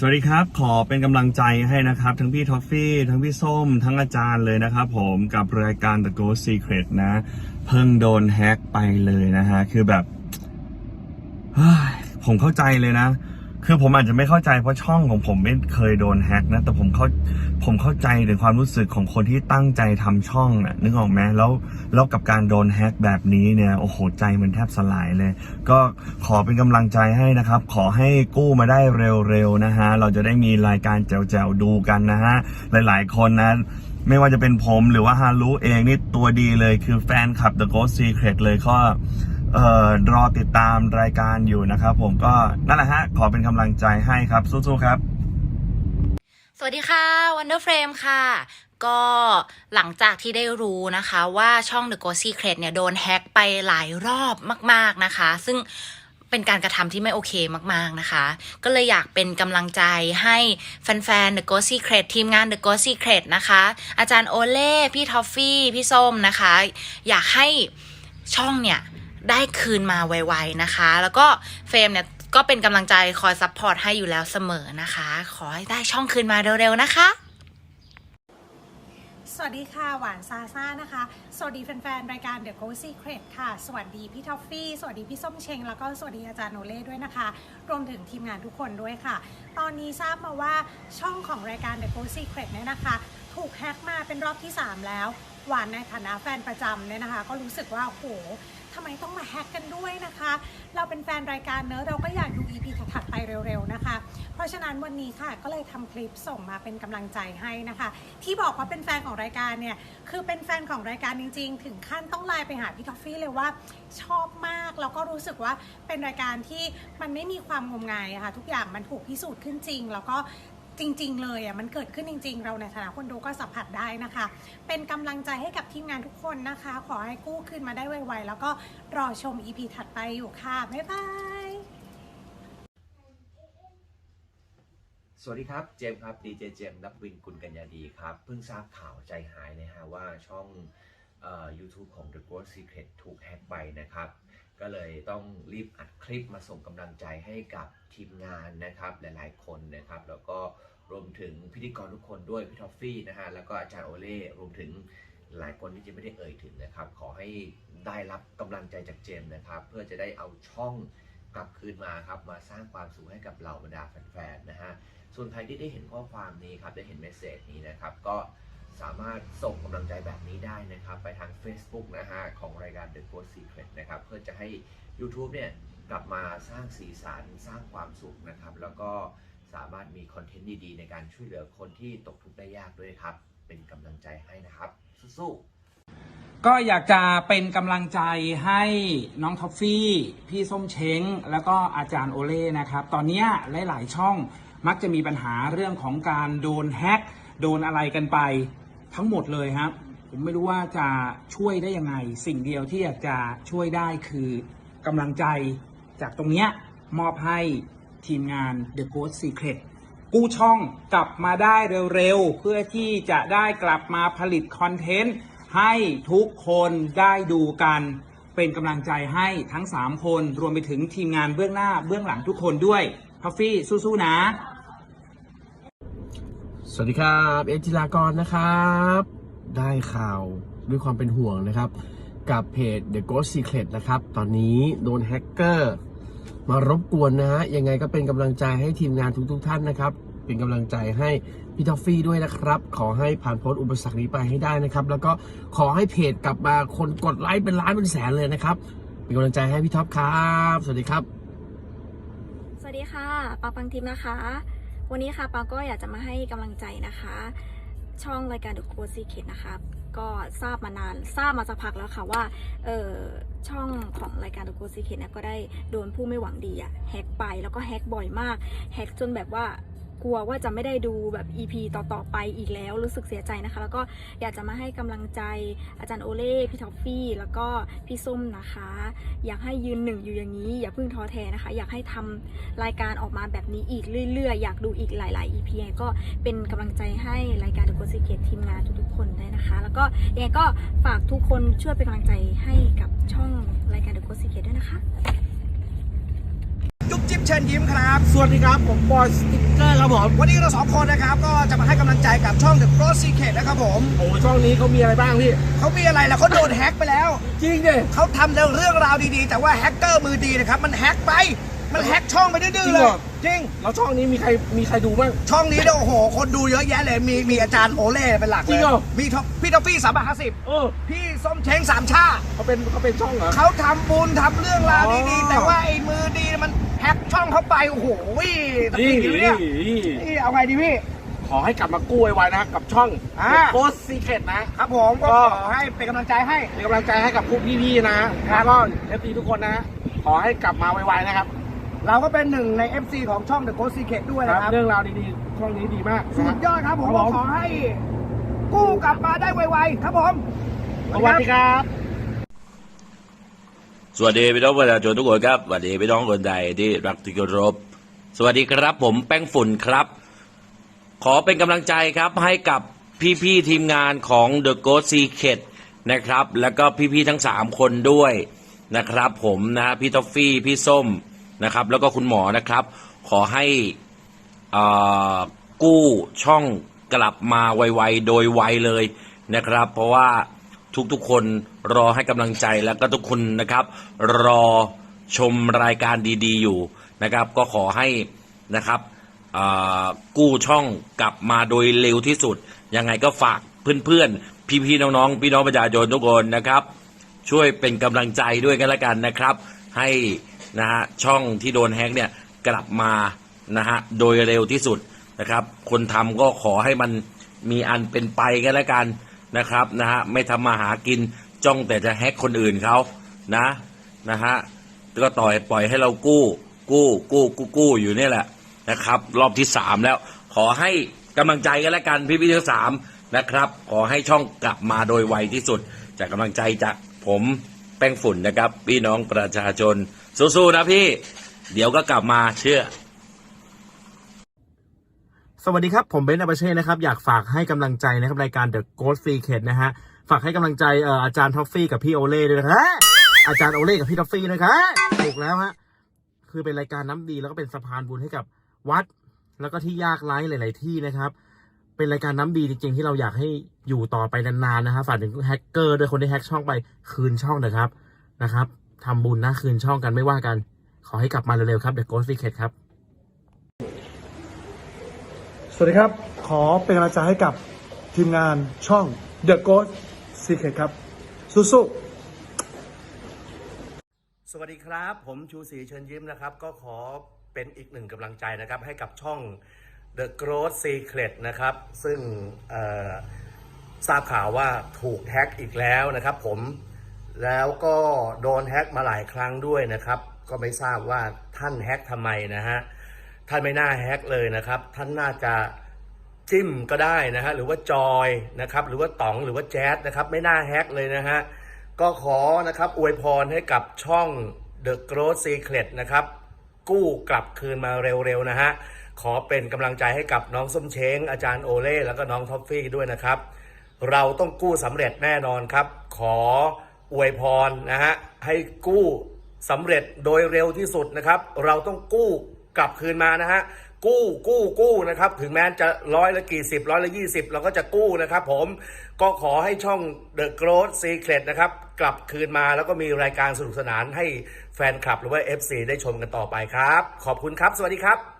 สวัสดีครับ ขอเป็นกำลังใจให้นะครับ ทั้งพี่ท็อฟฟี่ ทั้งพี่ส้ม ทั้งอาจารย์เลยนะครับผมกับรายการ The Ghost Secret นะ เพิ่งโดนแฮ็กไปเลยนะฮะ คือแบบ ผมเข้าใจเลยนะ คือผมอาจจะไม่เข้าใจเพราะช่องของผมไม่เคยโดนแฮ็กนะ แต่ผมเข้าผมเข้าใจถึงความรู้สึกของคนที่ตั้งใจทำช่องน่ะนึกออกไหมแล้วแล้วกับการโดนแฮ็กแบบนี้เนี่ยโอ้โหใจมันแทบสลายเลย ก็ขอเป็นกำลังใจให้นะครับ ขอให้กู้มาได้เร็วๆนะฮะเราจะได้มีรายการแจวๆดูกันนะฮะหลายๆคนนะไม่ว่าจะเป็นผมหรือว่าฮารุเองนี่ตัวดีเลยคือแฟนคลับ The Ghost Secret เลยก็ เอ่อรอติดตามรายการอยู่นะครับ ผมก็นั่นแหละฮะขอเป็นกำลังใจให้ครับสู้ๆครับ สวัสดีค่ะ Wonder Frame ค่ะ ก็หลังจากที่ได้รู้นะคะว่าช่อง The Ghost Secret เนี่ยโดนแฮ็กไปหลายรอบมาก ๆนะคะ ซึ่งเป็นการกระทำที่ไม่โอเคมากๆนะคะ ก็เลยอยากเป็นกำลังใจให้แฟนๆ The Ghost Secret ทีมงาน The Ghost Secret นะคะ อาจารย์โอเล่ พี่ทอฟฟี่ พี่ส้มนะคะ อยากให้ช่องเนี่ย ได้คืนมาไวๆนะคะ แล้วก็เฟรมเนี่ยก็เป็นกำลังใจคอยซัพพอร์ตให้อยู่แล้วเสมอนะคะ ขอให้ได้ช่องคืนมาเร็วๆนะคะสวัสดีค่ะ หวานซาซ่านะคะ สวัสดีแฟนๆ รายการ The Go Secret ค่ะ สวัสดีพี่ท็อฟฟี่ สวัสดีพี่ส้มเชง แล้วก็สวัสดีอาจารย์โนเล่ด้วยนะคะ รวมถึงทีมงานทุกคนด้วยค่ะ ตอนนี้ทราบมาว่าช่องของรายการ The Go Secret เนี่ยนะคะ ถูกแฮ็กมาเป็นรอบที่ 3 แล้ว หวานในฐานะแฟนประจำเนี่ยนะคะ ก็รู้สึกว่าโหำไมต้องมาแฮ็กกันด้วยนะคะ เราเป็นแฟนรายการเนอะเราก็อยากดู EP ถัดไปเร็วๆนะคะ เพราะฉะนั้นวันนี้ค่ะก็เลยทำคลิปส่งมาเป็นกำลังใจให้นะคะ ที่บอกว่าเป็นแฟนของรายการเนี่ยคือเป็นแฟนของรายการจริง ๆ ถึงขั้นต้องไลน์ไปหาพี่ทอฟฟี่เลยว่าชอบมากแล้วก็รู้สึกว่าเป็นรายการที่มันไม่มีความงมงายอะค่ะทุกอย่างมันถูกพิสูจน์ขึ้นจริง แล้วก็ จริง ๆ เลยอะมันเกิดขึ้นจริง ๆ เราในฐานะคนดูก็สัมผัสได้นะคะ เป็นกำลังใจให้กับทีมงานทุกคนนะคะ ขอให้กู้คืนมาได้ไวๆแล้วก็รอชม EP ถัดไปอยู่ค่ะ บ๊ายบาย สวัสดีครับ เจมส์ครับดีเจเจมส์นักวินกุลกัญญาดีครับ เพิ่งทราบข่าวใจหายนะฮะว่าช่องเอ่อ YouTube ของ The Ghost Secret ถูกแฮ็กไปนะครับ ก็เลยต้องรีบอัดคลิปมาส่งกำลังใจให้กับทีมงานนะครับหลายๆ คนนะครับ แล้วก็รวมถึงพิธีกรทุกคนด้วยพี่ทอฟฟี่นะฮะแล้วก็อาจารย์โอเล่รวมถึงหลายคนที่จะไม่ได้เอ่ยถึงนะครับ ขอให้ได้รับกำลังใจจากเจมนะครับ เพื่อจะได้เอาช่องกลับคืนมาครับมาสร้างความสุขให้กับเหล่าบรรดาแฟนๆนะฮะส่วนใครที่ได้เห็นข้อความนี้ครับได้เห็นเมสเซจนี้นะครับก็ สามารถส่งกำลังใจแบบนี้ได้นะครับ ไปทาง Facebook นะฮะของรายการ The Ghost Secret นะครับเพื่อจะให้ YouTube เนี่ยกลับมาสร้างสีสันสร้างความสุขนะครับ แล้วก็สามารถมีคอนเทนต์ดีๆ ในการช่วยเหลือคนที่ตกทุกข์ได้ยากด้วยครับ เป็นกำลังใจให้นะครับสู้ๆ ก็อยากจะเป็นกำลังใจให้น้องท็อฟฟี่ พี่ส้มเช้ง แล้วก็อาจารย์โอเล่นะครับ ตอนเนี้ยหลาย ๆ ช่องมักจะมีปัญหาเรื่องของการโดนแฮ็กโดนอะไรกันไป ทั้งหมดเลยครับ ผมไม่รู้ว่าจะช่วยได้ยังไง สิ่งเดียวที่อยากจะช่วยได้คือกำลังใจจากตรงเนี้ยมอบให้ทีมงาน The Ghost Secret กู้ช่องกลับมาได้เร็วๆ เพื่อที่จะได้กลับมาผลิตคอนเทนต์ให้ทุกคนได้ดูกัน เป็นกำลังใจให้ทั้ง 3 คนรวมไปถึงทีมงานเบื้องหน้าเบื้องหลังทุกคนด้วยทอฟฟี่สู้ๆนะ สวัสดีครับ เอจิลากรนะครับ ได้ข่าวด้วยความเป็นห่วงนะครับ กับเพจ The Ghost Secret นะครับ ตอนนี้โดนแฮกเกอร์มารบกวนนะฮะ ยังไงก็เป็นกำลังใจให้ทีมงานทุกๆทท่านนะครับ เป็นกำลังใจให้พี่ทอฟฟี่ด้วยนะครับ ขอให้ผ่านพ้นอุปสรรคนี้ไปให้ได้นะครับ แล้วก็ขอให้เพจกลับมาคนกดไลค์เป็นล้านเป็นแสนเลยนะครับ เป็นกำลังใจให้พี่ท็อปครับ สวัสดีครับ สวัสดีค่ะปาปังทิมนะคะ วันนี้ค่ะปาก็อยากจะมาให้กำลังใจนะคะ ช่องรายการ The Code Secret นะคะก็ทราบมานานทราบมาสักพักแล้วค่ะว่าเออช่องของรายการ The Code Secret นะก็ได้โดนผู้ไม่หวังดีอะแฮกไปแล้วก็แฮกบ่อยมากแฮกจนแบบว่า กลัวว่าจะไม่ได้ดูแบบ EP ต่อๆไปอีกแล้วรู้สึกเสียใจนะคะ แล้วก็อยากจะมาให้กำลังใจอาจารย์โอเล่พี่ท็อฟฟี่ แล้วก็พี่ส้มนะคะ อยากให้ยืนหนึ่งอยู่อย่างนี้ อย่าเพิ่งท้อแท้นะคะ อยากให้ทำรายการออกมาแบบนี้อีกเรื่อยๆ อยากดูอีกหลาย ๆ EP ก็เป็นกำลังใจให้รายการ The Ghost Secret ทีมงานทุกๆคนได้นะคะ แล้วก็ยังไงก็ฝากทุกคนช่วยเป็นกำลังใจให้กับช่องรายการ The Ghost Secret ด้วยนะคะ จุ๊บจิ๊บเชิญยิ้มครับ สวัสดีครับผมบอยสติ๊กเกเกอร์ครับผมวันนี้เราสองคนนะครับ ก็จะมาให้กำลังใจกับช่อง The Cross Secret นะครับผมโอ้ช่องนี้เขามีอะไรบ้างพี่เขามีอะไรล่ะเขาโดนแฮ็กไปแล้ว จริงดิเขาทำเรื่องราวดีๆ แต่ว่าแฮกเกอร์มือดีนะครับ มันแฮ็กไป มันแฮ็กช่องไปดื้อๆเลย จริง แล้วช่องนี้มีใครมีใครดูบ้าง ช่องนี้เนี่ยโอ้โห คนดูเยอะแยะเลย มีมีอาจารย์โอเล่เป็นหลักจริเลยงเหรอ มีท็อปพี่ท็อฟฟี่สามบาทห้าสิบเออพี่ส้มเช้งสามชา เขาเป็นเขาเป็นช่องเหรอ เขาทำบุญทำเรื่องราวดีอ๋อๆแต่ว่าไอ้มือดีมันแฮ็กช่องเขาไป โอ้โหตะนี่กี้อยู่เนี่ยนี่นี่เอาไงดีพี่ ขอให้กลับมากู้ไวๆนะกับช่องอ่าโคสซีเคทนะ ครับผมก็ก็ ขอให้เป็นกำลังใจให้ เป็นกำลังใจให้กับพวกพี่ๆนะแล้วก็เอฟซีทุกคนนะ ขอให้กลับมาไวๆนะครับ เราก็เป็นหนึ่งใน FC ของช่อง The Ghost Secret ด้วยคนะรับครับเรื่องราวดีๆ ช่องนี้ดีมากสุนะดยอดครับผมครับผม ขอให้ กู้กลับมาได้ไวๆครับผม สวัสดีครับ สวัสดีพี่น้องประชาชนทุกคนครับสวัสดีพี่น้องคนไทยที่รักที่เคารพสวัสดีครับผมแป้งฝุ่นครับ ขอเป็นกำลังใจครับให้กับพี่ๆทีมงานของ The Ghost Secret นะครับ แล้วก็พี่ๆทั้ง 3 คนด้วยนะครับ ผมนะฮะพี่ทอฟฟี่ พี่ส้ม นะครับ แล้วก็คุณหมอนะครับ ขอให้กู้ช่องกลับมาไวๆโดยไวเลยนะครับ เพราะว่าทุกๆคนรอให้กำลังใจแล้วก็ทุกคนนะครับ รอชมรายการดีๆ อยู่นะครับ ก็ขอให้นะครับกู้ช่องกลับมาโดยเร็วที่สุด ยังไงก็ฝากเพื่อนๆ พี่ๆน้องๆ พี่น้องประชาชนทุกคนนะครับ ช่วยเป็นกำลังใจด้วยกันละกันนะครับ ให้ นะฮะช่องที่โดนแฮกเนี่ยกลับมานะฮะโดยเร็วที่สุดนะครับ คนทำก็ขอให้มันมีอันเป็นไปกันละกันนะครับนะฮะไม่ทำมาหากินจ้องแต่จะแฮกคนอื่นเขานะนะฮะก็ต่อยปล่อยให้เรากู้ กู้กู้กู้กู้อยู่นี่แหละนะครับ รอบที่สามแล้ว ขอให้กำลังใจกันละกันพี่พี่ทั้งสามนะครับ ขอให้ช่องกลับมาโดยไวที่สุด จากกำลังใจจากผม แป้งฝุ่นนะครับ พี่น้องประชาชน สู้ๆนะพี่ เดี๋ยวก็กลับมาเชื่อ สวัสดีครับ ผมเบนซ์อาบาเช่นะครับ อยากฝากให้กำลังใจนะครับรายการ The Ghost Secret นะฮะ ฝากให้กำลังใจเอ่ออาจารย์ท็อฟฟี่กับพี่โอเล่ด้วยนะครับอาจารย์โอเล่กับพี่ท็อฟฟี่นะครับถูกแล้วฮะคือเป็นรายการน้ำดีแล้วก็เป็นสะพานบุญให้กับวัด แล้วก็ที่ยากไร้หลาย ๆ ที่นะครับ เป็นรายการน้ำดีจริงๆที่เราอยากให้อยู่ต่อไปนานๆนะฮะฝากถึงแฮกเกอร์ด้วยคนที่แฮกช่องไปคืนช่องนะครับนะครับทำบุญนะคืนช่องกันไม่ว่ากัน ขอให้กลับมาเร็วๆครับ The Ghost Secret ครับ สวัสดีครับ ขอเป็นกำลังใจให้กับทีมงานช่อง The Ghost Secret ครับ สู้ๆสวัสดีครับ ผมชูศรีเชิญยิ้มนะครับ ก็ขอเป็นอีกหนึ่งกำลังใจนะครับ ให้กับช่อง The Growth Secret นะครับ ซึ่งทราบข่าวว่าถูกแฮ็กอีกแล้วนะครับผมแล้วก็โดนแฮ็กมาหลายครั้งด้วยนะครับ ก็ไม่ทราบว่าท่านแฮ็กทำไมนะฮะท่านไม่น่าแฮ็กเลยนะครับ ท่านน่าจะจิ้มก็ได้นะฮะหรือว่าจอยนะครับ หรือว่าต๋องหรือว่าแจ๊สนะครับ ไม่น่าแฮกเลยนะฮะก็ขอนะครับอวยพรให้กับช่อง The Growth Secret นะครับ กู้กลับคืนมาเร็วๆนะฮะ ขอเป็นกำลังใจให้กับน้องส้มเช้ง อาจารย์โอเล่แล้วก็น้องท็อฟฟี่ด้วยนะครับ เราต้องกู้สำเร็จแน่นอนครับ ขออวยพรนะฮะให้กู้สำเร็จโดยเร็วที่สุดนะครับ เราต้องกู้กลับคืนมานะฮะ กู้กู้กู้นะครับ ถึงแม้จะร้อยละกี่สิบร้อยละยี่สิบเราก็จะกู้นะครับผมก็ขอให้ช่อง The Growth Secret นะครับ กลับคืนมาแล้วก็มีรายการสนุกสนานให้แฟนคลับหรือว่า FC ได้ชมกันต่อไปครับ ขอบคุณครับ สวัสดีครับ